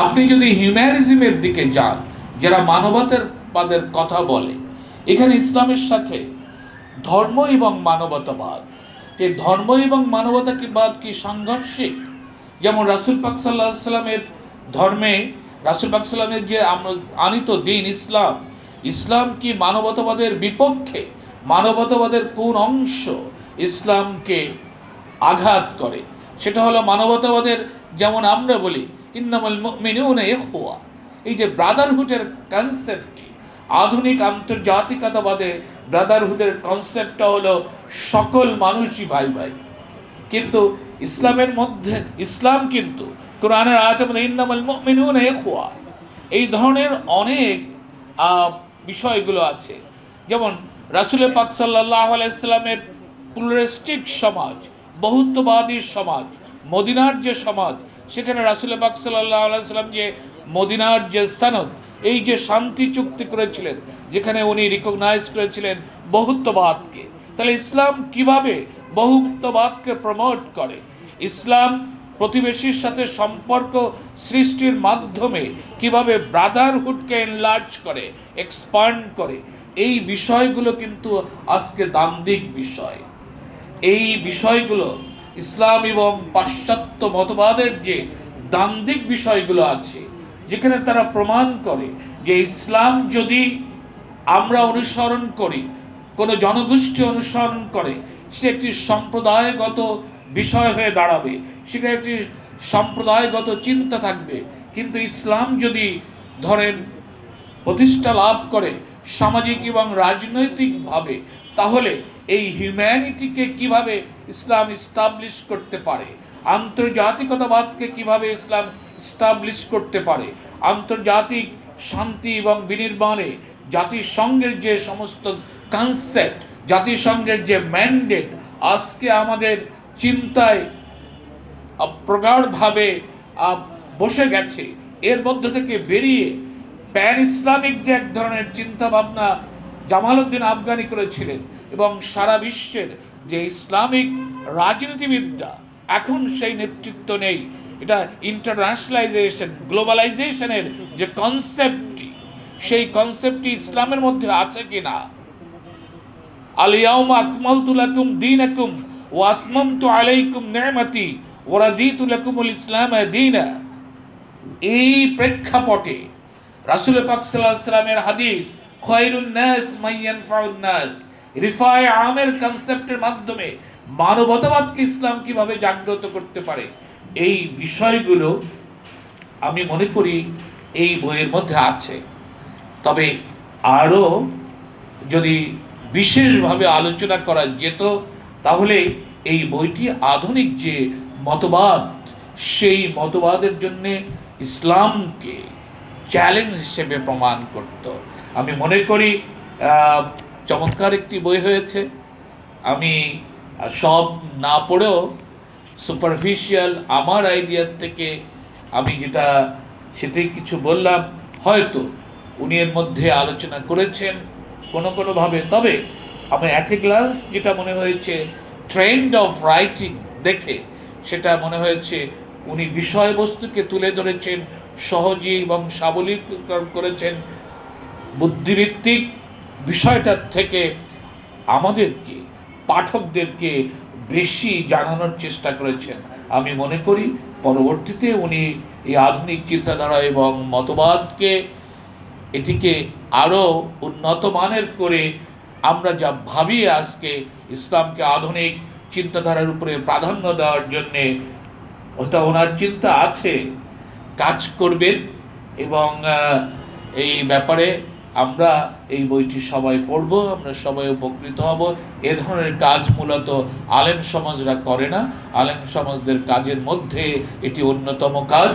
আপনি যদি হিউম্যানিজমের দিকে যান, যারা মানবতার পাদের কথা বলে, এখানে ইসলামের সাথে ধর্ম এবং মানবতাবাদ। এ ধর্ম এবং মানবতাবাদ কি বাদ কি সাংঘর্ষিক? যেমন রাসুল পাক সাল্লাহ সাল্লামের ধর্মে, রাসুল পাক সাল্লামের যে আনিত দিন ইসলাম ইসলাম কি মানবতাবাদের বিপক্ষে? মানবতাবাদের কোন অংশ ইসলামকে আঘাত করে? সেটা হলো মানবতাবাদের, যেমন আমরা বলি ইন্নামাল মুমিনুনা ইখওয়া। এই যে ব্রাদারহুডের কনসেপ্টটি, আধুনিক আন্তর্জাতিকতাবাদে ব্রাদারহুডের কনসেপ্টটা হলো সকল মানুষই ভাই ভাই। কিন্তু ইসলামের মধ্যে, ইসলাম কিন্তু কোরআনের আয়াতের মধ্যে ইন্নামাল মুমিনুনা ইখওয়া। এই ধরনের অনেক বিষয়গুলো আছে। যেমন রাসুল পাক সাল্লাহ আলাইসাল্লামের প্লুরাস্টিক সমাজ, বহুত্ববাদী সমাজ, মদিনার যে সমাজ সেখানে রাসুল পাক সাল্লাহ আলাইসাল্লাম যে মদিনার যে সানদ, এই যে শান্তি চুক্তি করেছিলেন, যেখানে উনি রিকগনাইজ করেছিলেন বহুত্ববাদকে। তাহলে ইসলাম কীভাবে বহুত্ববাদকে প্রমোট করে? ইসলাম প্রতিবেশীর সাথে সম্পর্ক সৃষ্টির মাধ্যমে কীভাবে ব্রাদারহুডকে এনলার্জ করে এক্সপান্ড করে? এই বিষয়গুলো কিন্তু আজকে দান্দিক বিষয়। এই বিষয়গুলো ইসলাম এবং পাশ্চাত্য মতবাদের যে দান্দিক বিষয়গুলো আছে, যেখানে তারা প্রমাণ করে যে ইসলাম যদি আমরা অনুসরণ করি, কোনো জনগোষ্ঠী অনুসরণ করে সে একটি সম্প্রদায়গত বিষয় হয়ে দাঁড়াবে সেখানে একটি সম্প্রদায়গত চিন্তা থাকবে। কিন্তু ইসলাম যদি ধরেন প্রতিষ্ঠা লাভ করে সামাজিক এবং রাজনৈতিকভাবে, তাহলে এই হিউম্যানিটিকে কীভাবে ইসলাম ইস্টাবলিশ করতে পারে? আন্তর্জাতিকতাবাদকে কীভাবে ইসলাম ইস্টাবলিশ করতে পারে? আন্তর্জাতিক শান্তি এবং বিনির্মাণে জাতিসংঘের যে সমস্ত কনসেপ্ট জাতিসংঘের যে ম্যান্ডেট আজকে আমাদের চিন্তায় প্রগাঢ়ভাবে বসে গেছে। এর মধ্য থেকে বেরিয়ে প্যান ইসলামিক যে এক ধরনের চিন্তা ভাবনা জামালউদ্দিন আফগানি করেছিলেন এবং সারা বিশ্বের যে ইসলামিক রাজনীতিবিদরা এখন সেই নেতৃত্ব নেই, এটা ইন্টারন্যাশনালাইজেশন গ্লোবালাইজেশনের যে কনসেপ্টটি সেই কনসেপ্টটি ইসলামের মধ্যে আছে কি না আলিয়াউম আকমালতু লাকুম দীনাকুম ওয়া আতমামতু আলাইকুম নি'মাতি ওয়া রাদিতু লাকুমুল ইসলাম দীনা। এই প্রেক্ষাপটে রাসূল পাক আলাইহি সাল্লামের হাদিস খয়রুন নাস মাইয়ানফাউন নাস। রিফায়ে আমের কনসেপ্টের মাধ্যমে মানবতাবাদকে ইসলাম কীভাবে জাগ্রত করতে পারে? এই বিষয়গুলো আমি মনে করি এই বইয়ের মধ্যে আছে। তবে আরও যদি বিশেষভাবে আলোচনা করা যেত, তাহলে এই বইটি আধুনিক যে মতবাদ, সেই মতবাদের জন্য ইসলামকে চ্যালেঞ্জ হিসেবে প্রমাণ করত। আমি মনে করি চমৎকার একটি বই হয়েছে। আমি সব না পড়েও সুপারফিশিয়াল আমার আইডিয়ার থেকে আমি যেটা, সেটাই কিছু বললাম। হয়তো উনি এর মধ্যে আলোচনা করেছেন কোনো কোনোভাবে। তবে আমি অ্যাট এ গ্লান্স যেটা মনে হয়েছে ট্রেন্ড অফ রাইটিং দেখে সেটা মনে হয়েছে উনি বিষয়বস্তুকে তুলে ধরেছেন সহজে এবং সাবলীকরণ করেছেন। বুদ্ধিভিত্তিক বিষয়টার থেকে আমাদেরকে, পাঠকদেরকে বেশি জানানোর চেষ্টা করেছেন। আমি মনে করি, পরবর্তীতে উনি এই আধুনিক চিন্তাধারা এবং মতবাদকে, এটিকে আরও উন্নত মানের করে আমরা যা ভাবি আজকে ইসলামকে আধুনিক চিন্তাধারার উপরে প্রাধান্য দেওয়ার জন্যে ওটা ওনার চিন্তা আছে। কাজ করবেন এবং এই ব্যাপারে আমরা এই বইটি সবাই পড়ব, আমরা সবাই উপকৃত হব। এ ধরনের কাজ মূলত আলেম সমাজরা করে না। আলেম সমাজদের কাজের মধ্যে এটি অন্যতম কাজ।